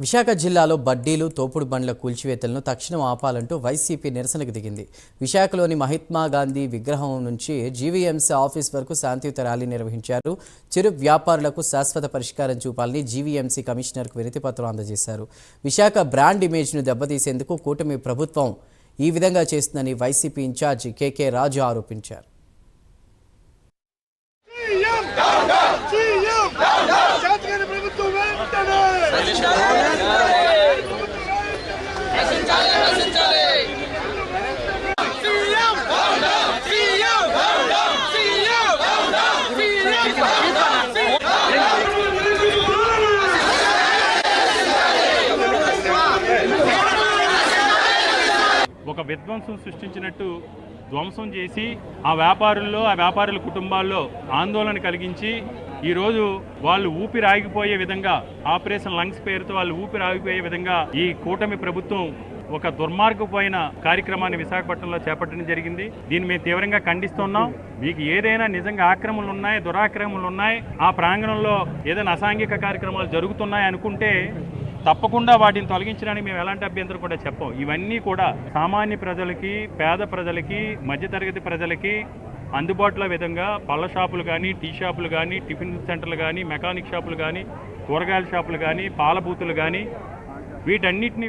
విశాఖ జిల్లాలో బడ్డీలు తోపుడు బండ్ల కూల్చివేతలను తక్షణం ఆపాలంటూ వైసీపీ నిరసనకు దిగింది. విశాఖలోని మహాత్మా గాంధీ విగ్రహం నుంచి జీవీఎంసీ ఆఫీస్ వరకు శాంతియుత ర్యాలీ నిర్వహించారు. చిరు వ్యాపారులకు శాశ్వత పరిష్కారం చూపాలని జీవీఎంసీ కమిషనర్కు వినతిపత్రం అందజేశారు. విశాఖ బ్రాండ్ ఇమేజ్ను దెబ్బతీసేందుకు కూటమి ప్రభుత్వం ఈ విధంగా చేస్తుందని వైసీపీ ఇన్ఛార్జి కేకే రాజు ఆరోపించారు. ఒక విధ్వంసం సృష్టించినట్టు ధ్వంసం చేసి ఆ వ్యాపారుల్లో ఆ వ్యాపారుల కుటుంబాల్లో ఆందోళన కలిగించి ఈరోజు వాళ్ళు ఊపిరి ఆగిపోయే విధంగా ఆపరేషన్ లంగ్స్ పేరుతో వాళ్ళు ఊపిరి ఆగిపోయే విధంగా ఈ కూటమి ప్రభుత్వం ఒక దుర్మార్గపోయిన కార్యక్రమాన్ని విశాఖపట్నంలో చేపట్టడం జరిగింది. దీన్ని మేము తీవ్రంగా ఖండిస్తున్నాం. మీకు ఏదైనా నిజంగా ఆక్రమణలు ఉన్నాయి దురాక్రమణలు ఉన్నాయి ఆ ప్రాంగణంలో ఏదైనా అసాంఘిక కార్యక్రమాలు జరుగుతున్నాయి అనుకుంటే తప్పకుండా వాటిని తొలగించడానికి మేము ఎలాంటి అభ్యంతరం కూడా చెప్పం. ఇవన్నీ కూడా సామాన్య ప్రజలకి పేద ప్రజలకి మధ్యతరగతి ప్రజలకి అందుబాటులో విధంగా పళ్ళ షాపులు కానీ టీ షాపులు కానీ టిఫిన్ సెంటర్లు కానీ మెకానిక్ షాపులు కానీ కూరగాయల షాపులు కానీ పాల బూతులు కానీ వీటన్నిటినీ